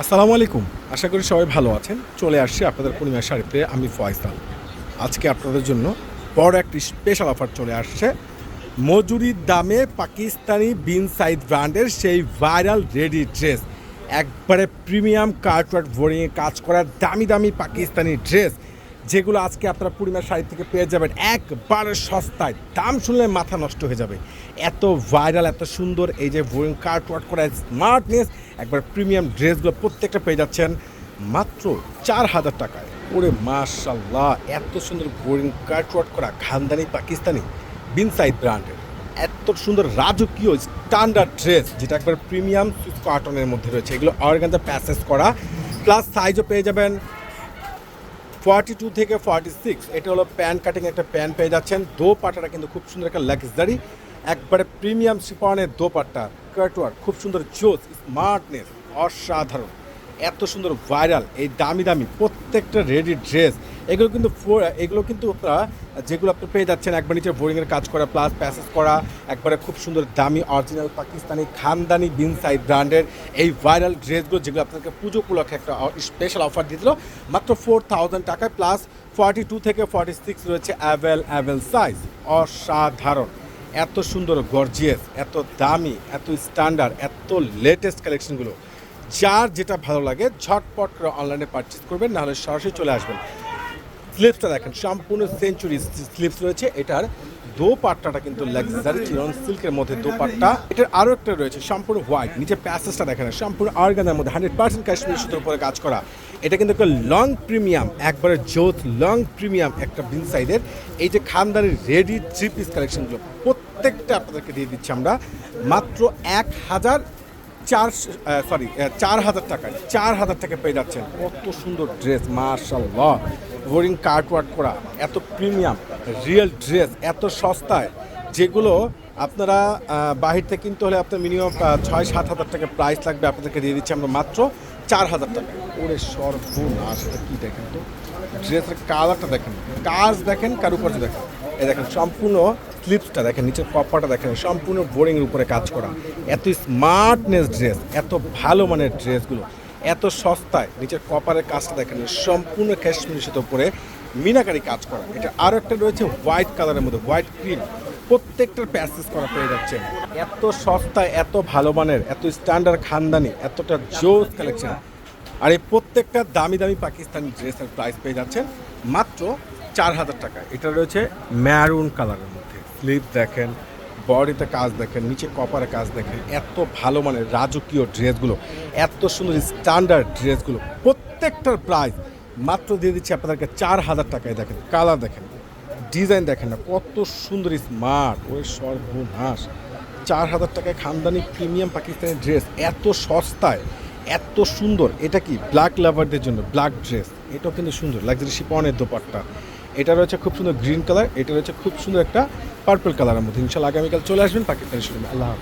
আসসালামু আলাইকুম। আশা করি সবাই ভালো আছেন। চলে আসছি আপনাদের পূর্ণিমা শাড়িতে, আমি ফয়সাল আজকে আপনাদের জন্য বড় একটি স্পেশাল অফার চলে আসছে। মজুরির দামে পাকিস্তানি বিন সাইড ব্র্যান্ডের সেই ভাইরাল রেডি ড্রেস। একবারে প্রিমিয়াম কার্টওয়ার্ড ভরিয়ে কাজ করার দামি দামি পাকিস্তানি ড্রেস। যেগুলো আজকে আপনারা পূর্ণিমার শাড়ি থেকে পেয়ে যাবেন, একবারে সস্তায়। দাম শুনলে মাথা নষ্ট হয়ে যাবে। এত ভাইরাল এত সুন্দর এই যে বোরিং কার্ট ওয়ার্ক করা স্মার্টনেস একবার প্রিমিয়াম ড্রেসগুলো প্রত্যেকটা পেয়ে যাচ্ছেন মাত্র চার হাজার টাকায়। ওরে মাশাল্লাহ এত সুন্দর বোরিং কার্ট ওয়ার্ক করা খানদানি পাকিস্তানি বিনসাইড ব্র্যান্ডের। এত সুন্দর রাজকীয় স্ট্যান্ডার্ড ড্রেস যেটা একবার প্রিমিয়াম কার্টনের মধ্যে রয়েছে। এগুলো অর্গানজা প্যাসেজ করা প্লাস সাইজও পেয়ে যাবেন ফর্টি টু থেকে ফর্টি সিক্স এটা হলো প্যান কাটিং একটা প্যান পেয়ে যাচ্ছেন। দো পাটাটা কিন্তু খুব সুন্দর একটা লাক্সারি একবারে প্রিমিয়াম শিপনের দো পাটটা কাটওয়ার খুব সুন্দর জোস স্মার্টনেস অসাধারণ। এত সুন্দর ভাইরাল এই দামি দামি প্রত্যেকটা রেডি ড্রেস এগুলো কিন্তু এগুলো কিন্তু আপনারা যেগুলো আপনি পেয়ে যাচ্ছেন একবার নিচে বোরিংয়ের কাজ করা প্লাস প্যাসেজ করা, একবারে খুব সুন্দর দামি অরিজিনাল পাকিস্তানি খানদানি বিনসাই ব্র্যান্ডের এই ভাইরাল ড্রেসগুলো যেগুলো আপনাকে পুজো উপলক্ষে একটা স্পেশাল অফার দিয়েছিল মাত্র ফোর থাউজেন্ড টাকায় প্লাস ফর্টি টু থেকে ফর্টি সিক্স রয়েছে অ্যাভেল অ্যাভেল সাইজ অসাধারণ। এত সুন্দর গর্জিয়াস এত দামি, এত স্ট্যান্ডার্ড এত লেটেস্ট কালেকশনগুলো যার যেটা ভালো লাগে, ঝটপট করে অনলাইনে পারচেস করবেন, নাহলে সরাসরি চলে আসবেন। স্লিপসটা দেখেন, সম্পূর্ণ সেঞ্চুরি স্লিপস রয়েছে। এটার দো পাট্টাটা কিন্তু লাক্সারি চিরন সিল্কের মধ্যে দো পাট্টা এটার আরও একটা রয়েছে, সম্পূর্ণ হোয়াইট নিচে প্যাসেজটা দেখেন, সম্পূর্ণ অর্গানের মধ্যে হান্ড্রেড পার্সেন্ট কাশ্মীর সুতোর উপরে কাজ করা। এটা কিন্তু একটা লং প্রিমিয়াম একবারে জোত লং প্রিমিয়াম একটা বিন সাইডের এই যে খানদারের রেডি থ্রি পিস কালেকশনগুলো প্রত্যেকটা আপনাদেরকে দিয়ে দিচ্ছি আমরা। মাত্র এক হাজার চার সরি চার হাজার টাকায়, চার হাজার টাকা পেয়ে যাচ্ছেন। কত সুন্দর ড্রেস মার্শাল্লাহ বোরিং কার্ট ওয়ার্ক করা এত প্রিমিয়াম রিয়েল ড্রেস এত সস্তায় যেগুলো আপনারা আহ, বাহির থেকে কিনতে হলে আপনার মিনিমাম ছয় সাত হাজার টাকা প্রাইস লাগবে আপনাদেরকে দিয়ে দিচ্ছি আমরা মাত্র চার হাজার টাকা। ওরে সর্বনাশ এটা কী দেখেন তো? ড্রেসের কালারটা দেখেন কাজ দেখেন কারুকার্য দেখেন। এই দেখেন সম্পূর্ণ স্লিপসটা দেখেন নিচের কপারটা দেখেন সম্পূর্ণ বোরিংয়ের উপরে কাজ করা। এত স্মার্টনেস ড্রেস এত ভালো মানের ড্রেসগুলো এত সস্তায় নিচের কপারের কাজটা দেখেন, সম্পূর্ণ কাশ্মীরি সুতো উপরে মিনাকারি কাজ করা। এটা আরও একটা রয়েছে হোয়াইট কালারের মধ্যে হোয়াইট ক্রিম প্রত্যেকটার প্যাসেজ করা পেয়ে যাচ্ছে এত সস্তায়, এত ভালো মানের, এত স্ট্যান্ডার্ড খানদানি, এতটা জোস কালেকশন আর এই প্রত্যেকটা দামি দামি পাকিস্তানি ড্রেসের প্রাইস পেয়ে যাচ্ছেন মাত্র চার হাজার টাকা এটা রয়েছে ম্যারুন কালারের মধ্যে। স্লিপ দেখেন বডিতে কাজ দেখেন, নিচে কপারে কাজ দেখেন, এত ভালো মানে রাজকীয় ড্রেসগুলো, এত সুন্দর স্ট্যান্ডার্ড ড্রেসগুলো, প্রত্যেকটার প্রাইস মাত্র দিয়ে দিচ্ছি আপনাদেরকে চার হাজার টাকায় দেখেন কালার দেখেন ডিজাইন দেখেন না, কত সুন্দর স্মার্ট ওই সর্বনাশ। চার হাজার টাকায় খানদানি প্রিমিয়াম পাকিস্তানি ড্রেস এত সস্তায়, এত সুন্দর, এটা কি ব্ল্যাক লাভারদের জন্য ব্ল্যাক ড্রেস এটাও কিন্তু সুন্দর লাক্সারি শিপনের দোপাট্টা। এটা রয়েছে খুব সুন্দর গ্রিন কালার এটা রয়েছে খুব সুন্দর একটা পার্পল কালারের মধ্যে। ইনশাল্লাহ আগামীকাল চলে আসবেন পাকিস্তানি শোরুমে আল্লাহ